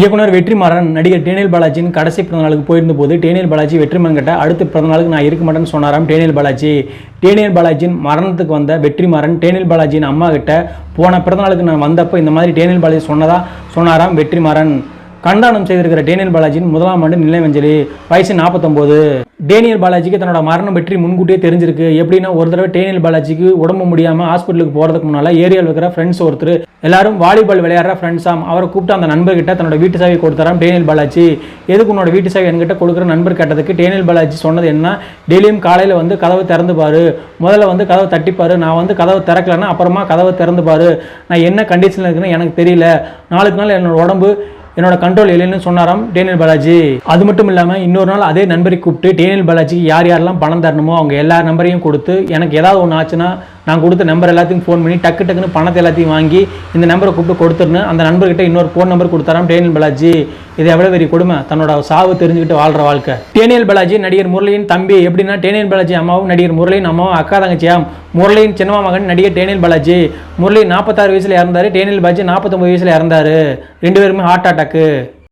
இயக்குனர் வெற்றிமாறன் நடிகர் டேனியல் பாலாஜியின் கடைசி பிறந்தநாளுக்கு போயிருந்த போது டேனியல் பாலாஜி வெற்றிமாறன் கிட்ட அடுத்த பிறந்தநாளுக்கு நான் இருக்க மாட்டேன்னு சொன்னாராம் டேனியல் பாலாஜி. டேனியல் பாலாஜியின் மரணத்துக்கு வந்த வெற்றிமாறன் டேனியல் பாலாஜியின் அம்மா கிட்ட போன பிறந்தநாளுக்கு நான் வந்தப்போ இந்த மாதிரி டேனியல் பாலாஜி சொன்னதா? சொன்னாராம் வெற்றிமாறன். கண்டானம் செய்திருக்கிற டேனியல் பாலாஜியின் முதலாம் ஆண்டு நினைவஞ்சலி வயசு நாற்பத்தொம்போது டேனியல் பாலாஜிக்கு தன்னோட மரணம் பற்றி முன்கூட்டியே தெரிஞ்சிருக்கு. எப்படின்னா ஒரு தடவை டேனியல் பாலாஜிக்கு உடம்பு முடியாமல் ஹாஸ்பிட்டலுக்கு போகிறதுக்கு முன்னால் ஏரியாவில் இருக்கிற ஃப்ரெண்ட்ஸ் ஒருத்தர் எல்லாரும் வாலிபால் விளையாடுற ஃப்ரெண்ட்ஸாம் அவரை கூப்பிட்டு அந்த நண்பர்கிட்ட தன்னோட வீட்டு சாவி கொடுத்தாராம் டேனியல் பாலாஜி. எதுக்கு உன்னோட வீட்டு சாவி என்கிட்ட கொடுக்குற நண்பர் கேட்டதுக்கு டேனியல் பாலாஜி சொன்னது என்ன? டெய்லியும் காலையில் வந்து கதவை திறந்து பாரு. முதல்ல வந்து கதவை தட்டிப்பாரு. நான் வந்து கதவை திறக்கலன்னா அப்புறமா கதவை திறந்து பாரு. நான் என்ன கண்டிஷனில் இருக்குன்னு எனக்கு தெரியல. நாளுக்கு நாள் என்னோட உடம்பு என்னோட கண்ட்ரோல் இல்லைன்னு சொன்னாராம் டேனியல் பாலாஜி. அது மட்டும் இல்லாமல் இன்னொரு நாள் அதே நண்பரை கூப்பிட்டு டேனியல் பாலாஜிக்கு யார் யாரெல்லாம் பணம் தரணுமோ அவங்க எல்லா நம்பரையும் கொடுத்து எனக்கு ஏதாவது ஒன்று ஆச்சுன்னா நான் கொடுத்த நம்பர் எல்லாத்தையும் ஃபோன் பண்ணி டக்கு டக்குன்னு பணத்தை எல்லாத்தையும் வாங்கி இந்த நம்பரை கூப்பிட்டு கொடுத்துருன்னு அந்த நண்பர்கிட்ட இன்னொரு ஃபோன் நம்பர் கொடுத்தாராம் டேனியல் பாலாஜி. இது எவ்வளோ பெரிய கொடுமை? தன்னோட சாவு தெரிஞ்சுக்கிட்டு வாழ்கிற வாழ்க்கை. டேனியல் பாலாஜி நடிகர் முரளியின் தம்பி. எப்படின்னா டேனியல் பாலாஜி அம்மாவும் நடிகர் முரளியின் அம்மாவும் அக்கா தங்கச்சியாம். முரளியின் சின்னமா மகன் நடிகர் டேனியல் பாலாஜி. முரளி நாற்பத்தாறு வயசில் இறந்தாரு டேனியல் பாலாஜி நாற்பத்தொம்பது வயசில் இறந்தாரு. ரெண்டு பேருமே ஹார்ட் அட்டாக்கு